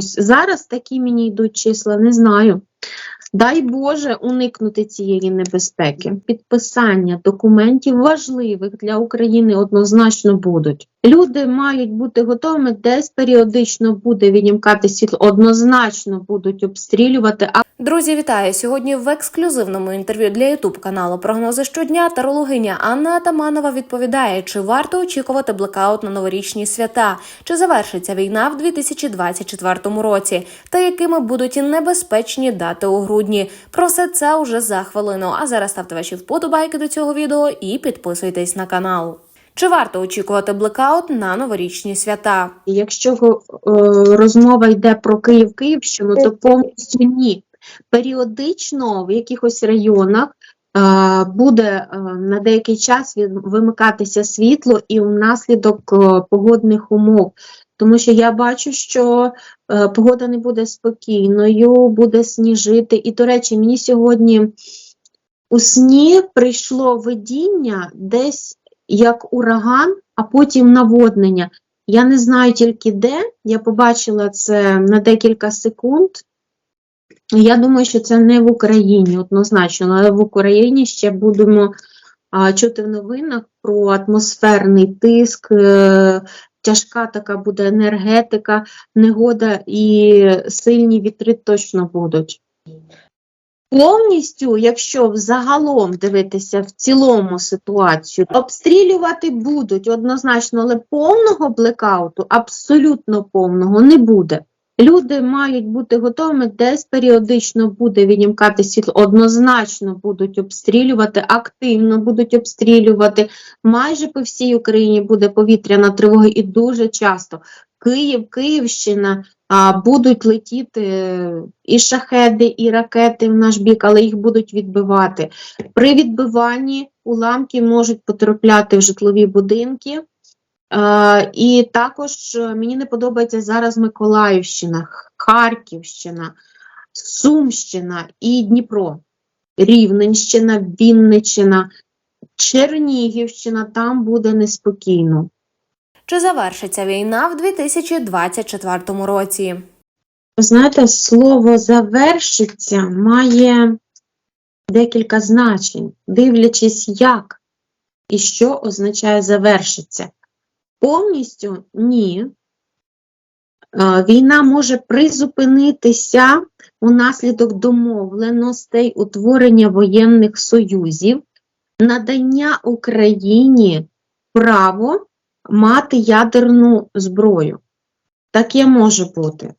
Зараз такі мені йдуть числа, не знаю. Дай Боже уникнути цієї небезпеки. Підписання документів важливих для України однозначно будуть. Люди мають бути готовими, десь періодично буде відімкати світло, однозначно будуть обстрілювати. А Друзі, вітаю! Сьогодні в ексклюзивному інтерв'ю для Ютуб каналу Прогнози щодня тарологиня Анна Атаманова відповідає, чи варто очікувати блекаут на новорічні свята, чи завершиться війна в 2024 році, та якими будуть небезпечні дати у грудні. Про все це уже за хвилину. А зараз ставте ваші вподобайки до цього відео і підписуйтесь на канал. Чи варто очікувати блекаут на новорічні свята? якщо е, розмова йде про Київ Київщину, то повністю ні. Періодично в якихось районах е, буде е, на деякий час вимикатися світло і внаслідок е, погодних умов. Тому що я бачу, що е, погода не буде спокійною, буде сніжити. І, до речі, мені сьогодні у сні прийшло видіння десь як ураган, а потім наводнення. Я не знаю тільки де. Я побачила це на декілька секунд. Я думаю, що це не в Україні однозначно, але в Україні ще будемо а, чути в новинах про атмосферний тиск, е, тяжка така буде енергетика, негода і сильні вітри точно будуть. Повністю, якщо взагалом дивитися в цілому ситуацію, обстрілювати будуть однозначно, але повного блекауту, абсолютно повного, не буде. Люди мають бути готовими, десь періодично буде відімкати світло, однозначно будуть обстрілювати, активно будуть обстрілювати. Майже по всій Україні буде повітряна тривога і дуже часто. Київ, Київщина будуть летіти і шахеди, і ракети в наш бік, але їх будуть відбивати. При відбиванні уламки можуть потрапляти в житлові будинки. І також е, мені не подобається зараз Миколаївщина, Харківщина, Сумщина і Дніпро, Рівненщина, Вінниччина, Чернігівщина, там буде неспокійно. Чи завершиться війна в 2024 році? Знаєте, слово завершиться має декілька значень, дивлячись, як і що означає завершиться. Повністю ні. Е, Війна може призупинитися унаслідок домовленостей утворення воєнних союзів, надання Україні право мати ядерну зброю. Таке може бути.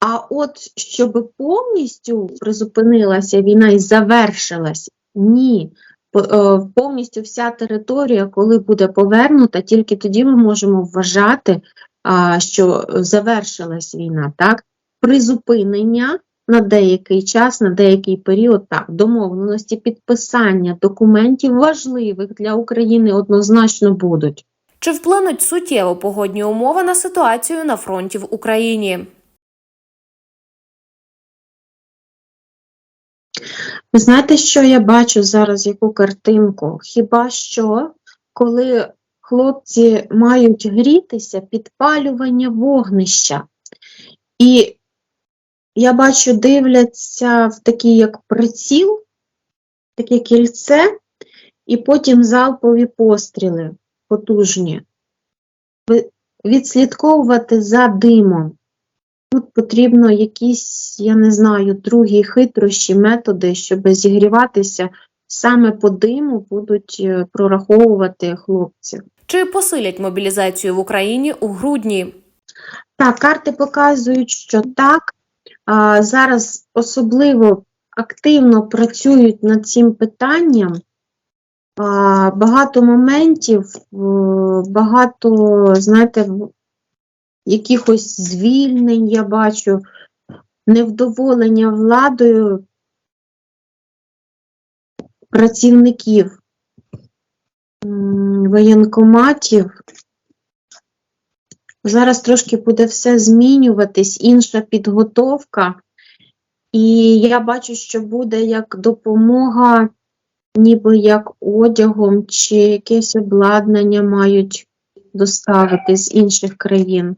А от щоб повністю призупинилася війна і завершилась, ні. Е, Повністю вся територія, коли буде повернута, тільки тоді ми можемо вважати, що завершилась війна. Так? Призупинення на деякий час, на деякий період, так, домовленості, підписання документів важливих для України однозначно будуть. Чи вплинуть суттєво погодні умови на ситуацію на фронті в Україні? Ви знаєте, що я бачу зараз, яку картинку? Хіба що, коли хлопці мають грітися, підпалювання вогнища. І я бачу, дивляться в такий як приціл, таке кільце, і потім залпові постріли потужні. Відслідковувати за димом. Тут потрібно якісь, я не знаю, другі хитрощі, методи, щоб зігріватися. Саме по диму будуть е, прораховувати хлопці. Чи посилять мобілізацію в Україні у грудні? Так, карти показують, що так. Зараз особливо активно працюють над цим питанням. Багато моментів, багато, знаєте, якихось звільнень я бачу, невдоволення владою працівників воєнкоматів. Зараз трошки буде все змінюватись, інша підготовка, і я бачу, що буде як допомога, ніби як одягом чи якесь обладнання мають доставити з інших країн.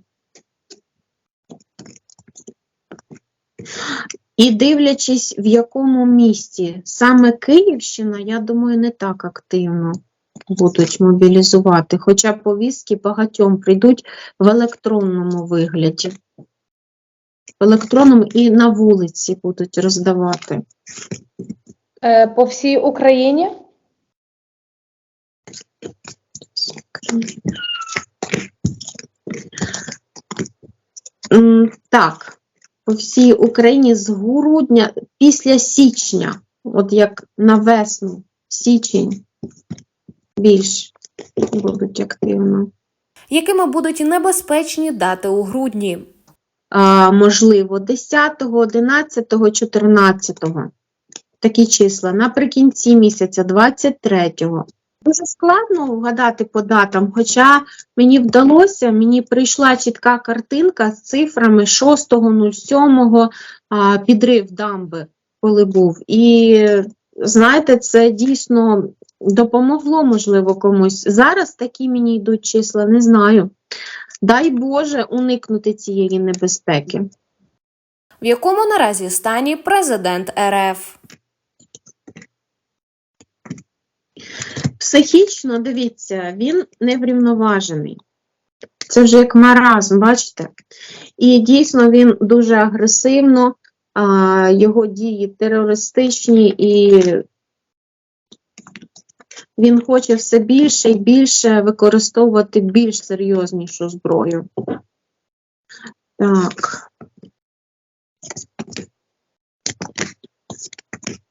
І дивлячись, в якому місті саме Київщина, я думаю, не так активно будуть мобілізувати, хоча повістки багатьом прийдуть в електронному вигляді. В електронному і на вулиці будуть роздавати. Е, По всій Україні? Так, по всій Україні з грудня, після січня, от як на весну, січень, більш будуть активно. Якими будуть небезпечні дати у грудні? А, можливо, 10, 11, 14. Такі числа. Наприкінці місяця, 23. Дуже складно вгадати по датам, хоча мені вдалося, мені прийшла чітка картинка з цифрами 6.07 підрив дамби, коли був. І знаєте, це дійсно допомогло, можливо, комусь. Зараз такі мені йдуть числа, не знаю. Дай Боже уникнути цієї небезпеки. В якому наразі стані президент РФ? Психічно, дивіться, він неврівноважений. Це вже як маразм, бачите? І дійсно він дуже агресивно, а, його дії терористичні, і він хоче все більше і більше використовувати більш серйознішу зброю. Так.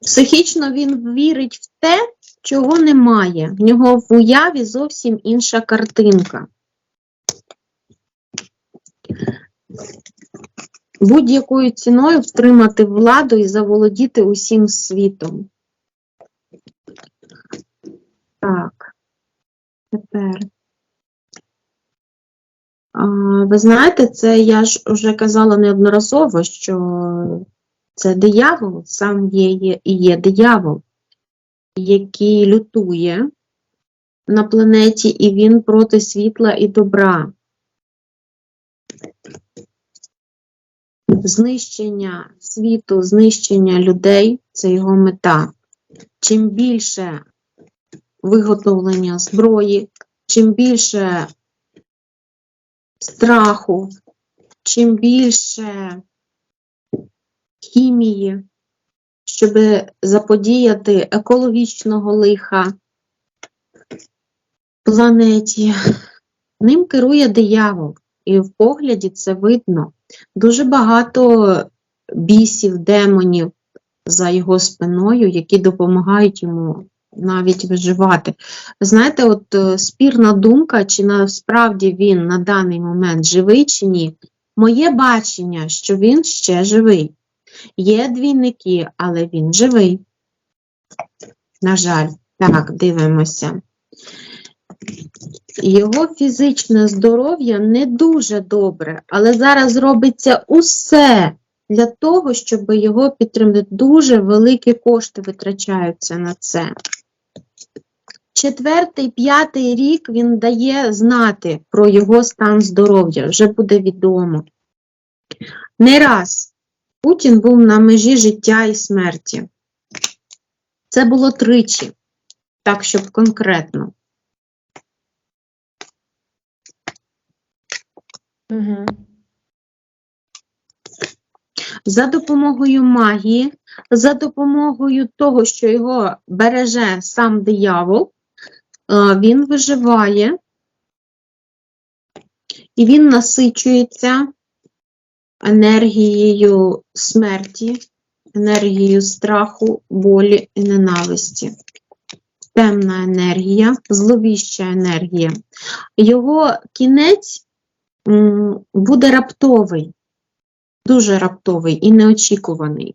Психічно він вірить в те, чого немає. В нього в уяві зовсім інша картинка. Будь-якою ціною втримати владу і заволодіти усім світом. Так. Тепер. Ви знаєте, це я ж вже казала неодноразово, що це диявол, сам є, є є диявол який лютує на планеті, і він проти світла і добра. Знищення світу, знищення людей це його мета. Чим більше виготовлення зброї, чим більше страху, чим більше хімії, щоб заподіяти екологічного лиха планеті. Ним керує диявол, і в погляді це видно. Дуже багато бісів, демонів за його спиною, які допомагають йому навіть виживати. Ви знаєте, от е, спірна думка, чи насправді він на даний момент живий чи ні, моє бачення, що він ще живий. Є двійники, але він живий. На жаль, так, дивимося. Його фізичне здоров'я не дуже добре, але зараз робиться усе для того, щоб його підтримати. Дуже великі кошти витрачаються на це. Четвертий, п'ятий рік він дає знати про його стан здоров'я, вже буде відомо. Не раз Путін був на межі життя і смерті. Це було тричі, так, щоб конкретно. Угу. За допомогою магії, за допомогою того, що його береже сам диявол, він виживає і він насичується енергією смерті, енергією страху, болі і ненависті. Темна енергія, зловіща енергія. Його кінець буде раптовий, дуже раптовий і неочікуваний.